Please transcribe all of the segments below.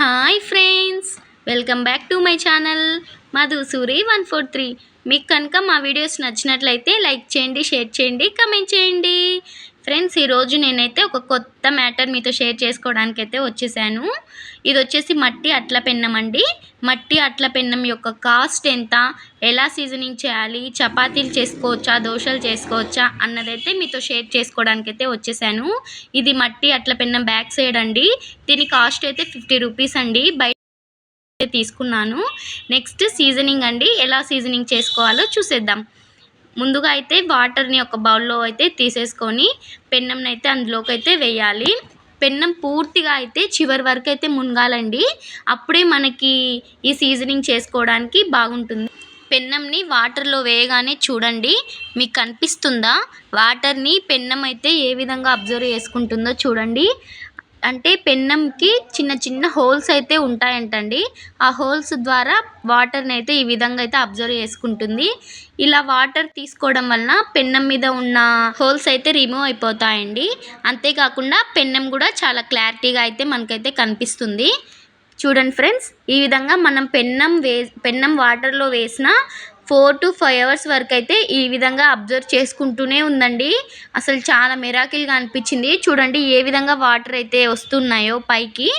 Hi friends welcome back to my channel Madhusuri one four three మీకు కనుక మా videos నచ్చినట్లయితే లైక్ చేయండి షేర్ చేయండి కమెంట్ చేయండి. ఫ్రెండ్స్ ఈరోజు నేనైతే ఒక కొత్త మ్యాటర్ మీతో షేర్ చేసుకోవడానికి అయితే వచ్చేసాను. ఇది వచ్చేసి మట్టి అట్ల పెన్నం అండి. మట్టి అట్ల పెన్నం యొక్క కాస్ట్ ఎంత? ఎలా సీజనింగ్ చేయాలి? చపాతీలు చేసుకోవచ్చా? దోశలు చేసుకోవచ్చా? అన్నదైతే మీతో షేర్ చేసుకోవడానికి అయితే వచ్చేసాను. ఇది మట్టి అట్ల పెన్నం బ్యాక్ సైడ్ అండి. దీని కాస్ట్ అయితే ఫిఫ్టీ రూపీస్ అండి. బయట తీసుకున్నాను. నెక్స్ట్ సీజనింగ్ అండి. ఎలా సీజనింగ్ చేసుకోవాలో చూసేద్దాం. ముందుగా అయితే వాటర్ని ఒక బౌల్లో అయితే తీసేసుకొని పెన్నంని అయితే అందులోకి అయితే వేయాలి. పెన్నం పూర్తిగా అయితే చివరి వరకు అయితే మునగాలండి. అప్పుడే మనకి ఈ సీజనింగ్ చేసుకోవడానికి బాగుంటుంది. పెన్నంని వాటర్లో వేయగానే చూడండి మీకు కనిపిస్తుందా? వాటర్ని పెన్నం అయితే ఏ విధంగా అబ్జర్వ్ చేసుకుంటుందో చూడండి. అంటే పెన్నంకి చిన్న చిన్న హోల్స్ అయితే ఉంటాయంటండి. ఆ హోల్స్ ద్వారా వాటర్ని అయితే ఈ విధంగా అయితే అబ్జర్వ్ చేసుకుంటుంది. ఇలా వాటర్ తీసుకోవడం వలన పెన్నం మీద ఉన్న హోల్స్ అయితే రిమూవ్ అయిపోతాయండి. అంతేకాకుండా పెన్నం కూడా చాలా క్లారిటీగా అయితే మనకైతే కనిపిస్తుంది. చూడండి ఫ్రెండ్స్ ఈ విధంగా మనం పెన్నం వే పెన్నం వాటర్లో వేసిన ఫోర్ టు ఫైవ్ అవర్స్ వరకు అయితే ఈ విధంగా అబ్జర్వ్ చేసుకుంటూనే ఉందండి. అసలు చాలా మిరాకిల్గా అనిపించింది. చూడండి ఏ విధంగా వాటర్ అయితే వస్తున్నాయో పైకి.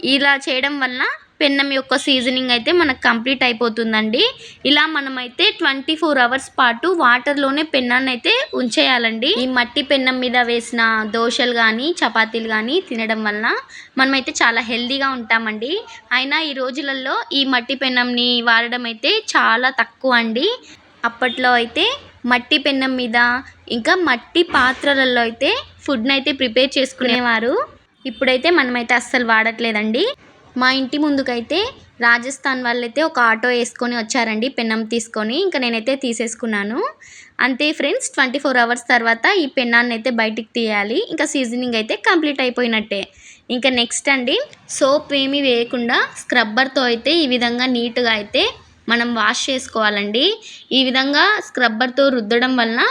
ఇలా చేయడం వలన పెన్నం యొక్క సీజనింగ్ అయితే మనకు కంప్లీట్ అయిపోతుందండి. ఇలా మనమైతే ట్వంటీ ఫోర్ అవర్స్ పాటు వాటర్లోనే పెన్నాన్ని అయితే ఉంచేయాలండి. ఈ మట్టి పెన్నం మీద వేసిన దోశలు కానీ చపాతీలు కానీ తినడం వలన మనమైతే చాలా హెల్దీగా ఉంటామండి. అయినా ఈ రోజులలో ఈ మట్టి పెన్నంని వాడడం అయితే చాలా తక్కువ అండి. అప్పట్లో అయితే మట్టి పెన్నం మీద ఇంకా మట్టి పాత్రలలో అయితే ఫుడ్ని అయితే ప్రిపేర్ చేసుకునేవారు. ఇప్పుడైతే మనమైతే అస్సలు వాడట్లేదండి. మా ఇంటి ముందుకైతే రాజస్థాన్ వాళ్ళైతే ఒక ఆటో వేసుకొని వచ్చారండి పెన్నం తీసుకొని. ఇంకా నేనైతే తీసేసుకున్నాను. అంతే ఫ్రెండ్స్ ట్వంటీ ఫోర్ అవర్స్ తర్వాత ఈ పెన్నాన్ని అయితే బయటికి తీయాలి. ఇంకా సీజనింగ్ అయితే కంప్లీట్ అయిపోయినట్టే. ఇంకా నెక్స్ట్ అండి సోప్ ఏమీ వేయకుండా స్క్రబ్బర్తో అయితే ఈ విధంగా నీట్గా అయితే మనం వాష్ చేసుకోవాలండి. ఈ విధంగా స్క్రబ్బర్తో రుద్దడం వలన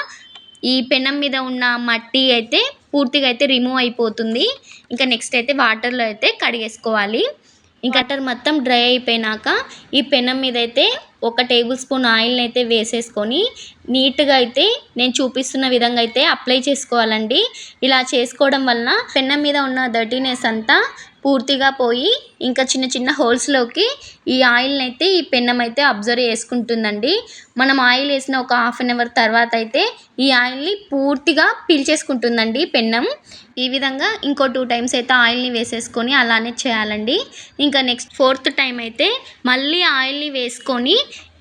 ఈ పెనం మీద ఉన్న మట్టి అయితే పూర్తిగా అయితే రిమూవ్ అయిపోతుంది. ఇంకా నెక్స్ట్ అయితే వాటర్లో అయితే కడిగేసుకోవాలి. ఇంకా వాటర్ మొత్తం డ్రై అయిపోయినాక ఈ పెనం మీద అయితే ఒక టేబుల్ స్పూన్ ఆయిల్ని అయితే వేసేసుకొని నీట్గా అయితే నేను చూపిస్తున్న విధంగా అయితే అప్లై చేసుకోవాలండి. ఇలా చేసుకోవడం వలన పెన్నం మీద ఉన్న డర్టీనెస్ అంతా పూర్తిగా పోయి ఇంకా చిన్న చిన్న హోల్స్లోకి ఈ ఆయిల్ని అయితే ఈ పెన్నం అయితే అబ్జర్వ్ చేసుకుంటుందండి. మనం ఆయిల్ వేసిన ఒక హాఫ్ అన్ అవర్ తర్వాత అయితే ఈ ఆయిల్ని పూర్తిగా పీల్చేసుకుంటుందండి పెన్నం. ఈ విధంగా ఇంకో టూ టైమ్స్ అయితే ఆయిల్ని వేసేసుకొని అలానే చేయాలండి. ఇంకా నెక్స్ట్ ఫోర్త్ టైం అయితే మళ్ళీ ఆయిల్ని వేసుకొని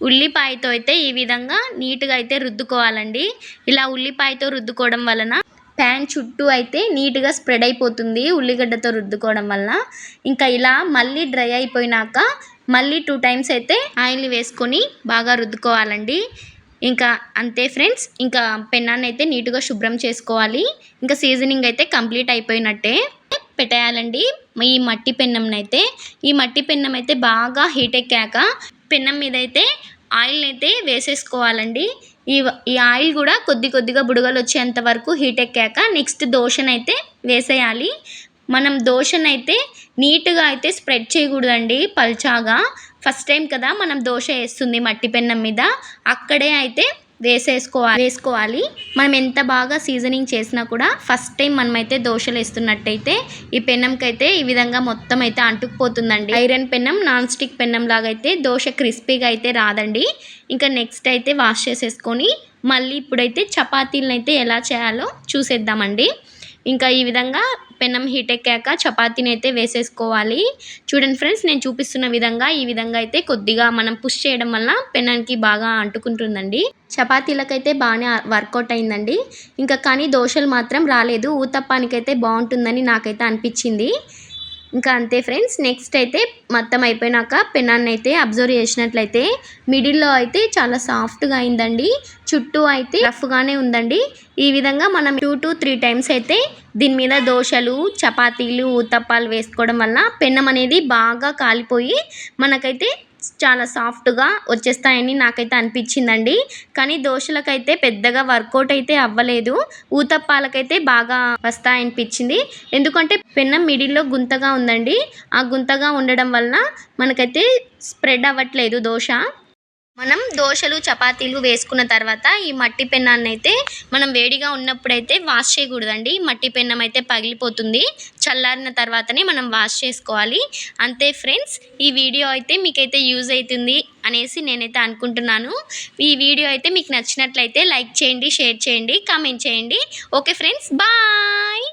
ఉల్లిపాయతో అయితే ఈ విధంగా నీట్గా అయితే రుద్దుకోవాలండి. ఇలా ఉల్లిపాయతో రుద్దుకోవడం వలన ప్యాన్ చుట్టూ అయితే నీట్గా స్ప్రెడ్ అయిపోతుంది ఉల్లిగడ్డతో రుద్దుకోవడం వలన. ఇంకా ఇలా మళ్ళీ డ్రై అయిపోయినాక మళ్ళీ టూ టైమ్స్ అయితే ఆయిల్ని వేసుకొని బాగా రుద్దుకోవాలండి. ఇంకా అంతే ఫ్రెండ్స్ ఇంకా పెన్నాన్ని అయితే నీట్గా శుభ్రం చేసుకోవాలి. ఇంకా సీజనింగ్ అయితే కంప్లీట్ అయిపోయినట్టే పెట్టేయాలండి. ఈ మట్టి పెన్నంనైతే ఈ మట్టి పెన్నం అయితే బాగా హీట్ ఎక్కాక పెన్నం మీద అయితే ఆయిల్ అయితే వేసేసుకోవాలండి. ఈ ఈ ఆయిల్ కూడా కొద్ది కొద్దిగా బుడగలు వచ్చేంత వరకు హీట్ ఎక్కాక నెక్స్ట్ దోశనైతే వేసేయాలి. మనం దోశనైతే నీట్గా అయితే స్ప్రెడ్ చేయకూడదండి పల్చాగా. ఫస్ట్ టైం కదా మనం దోశ వేస్తుంది మట్టి పెన్నం మీద. అక్కడే అయితే వేసేసుకోవాలి. వేసుకోవాలి. మనం ఎంత బాగా సీజనింగ్ చేసినా కూడా ఫస్ట్ టైం మనమైతే దోశలు వేస్తున్నట్టయితే ఈ పెన్నంకైతే ఈ విధంగా మొత్తం అయితే అంటుకుపోతుందండి. ఐరన్ పెన్నం నాన్ స్టిక్ పెన్నం లాగా అయితే దోశ క్రిస్పీగా అయితే రాదండి. ఇంకా నెక్స్ట్ అయితే వాష్ చేసేసుకొని మళ్ళీ ఇప్పుడైతే చపాతీలను అయితే ఎలా చేయాలో చూసేద్దామండి. ఇంకా ఈ విధంగా పెనం హీట్ ఎక్కాక చపాతీని అయితే వేసేసుకోవాలి. చూడండి ఫ్రెండ్స్ నేను చూపిస్తున్న విధంగా ఈ విధంగా అయితే కొద్దిగా మనం పుష్ చేయడం వల్ల పెనానికి బాగా అంటుకుంటుందండి. చపాతీలకైతే బాగానే వర్కౌట్ అయిందండి. ఇంకా కానీ దోశలు మాత్రం రాలేదు. ఊతప్పానికైతే బాగుంటుందని నాకైతే అనిపించింది. ఇంకా అంతే ఫ్రెండ్స్ నెక్స్ట్ అయితే మొత్తం అయిపోయినాక పెనాన్ని అయితే అబ్జర్వ్ చేసినట్లయితే మిడిల్లో అయితే చాలా సాఫ్ట్గా అయిందండి. చుట్టూ అయితే రఫ్గానే ఉందండి. ఈ విధంగా మనం టూ టు త్రీ టైమ్స్ అయితే దీని మీద దోశలు చపాతీలు ఊతప్పాలు వేసుకోవడం వల్ల పెన్నం అనేది బాగా కాలిపోయి మనకైతే చాలా సాఫ్ట్గా వచ్చేస్తాయని నాకైతే అనిపించిందండి. కానీ దోశలకైతే పెద్దగా వర్కౌట్ అయితే అవ్వలేదు. ఊతప్పాలకైతే బాగా వస్తాయనిపించింది. ఎందుకంటే పెన్నం మిడిల్లో గుంతగా ఉందండి. ఆ గుంతగా ఉండడం వలన మనకైతే స్ప్రెడ్ అవ్వట్లేదు దోశ. మనం దోశలు చపాతీలు వేసుకున్న తర్వాత ఈ మట్టి పెన్నాన్ని అయితే మనం వేడిగా ఉన్నప్పుడైతే వాష్ చేయకూడదండి. మట్టి పెన్నం అయితే పగిలిపోతుంది. చల్లారిన తర్వాతనే మనం వాష్ చేసుకోవాలి. అంతే ఫ్రెండ్స్ ఈ వీడియో అయితే మీకైతే యూజ్ అవుతుంది అనేసి నేనైతే అనుకుంటున్నాను. ఈ వీడియో అయితే మీకు నచ్చినట్లయితే లైక్ చేయండి షేర్ చేయండి కామెంట్ చేయండి. Okay friends bye!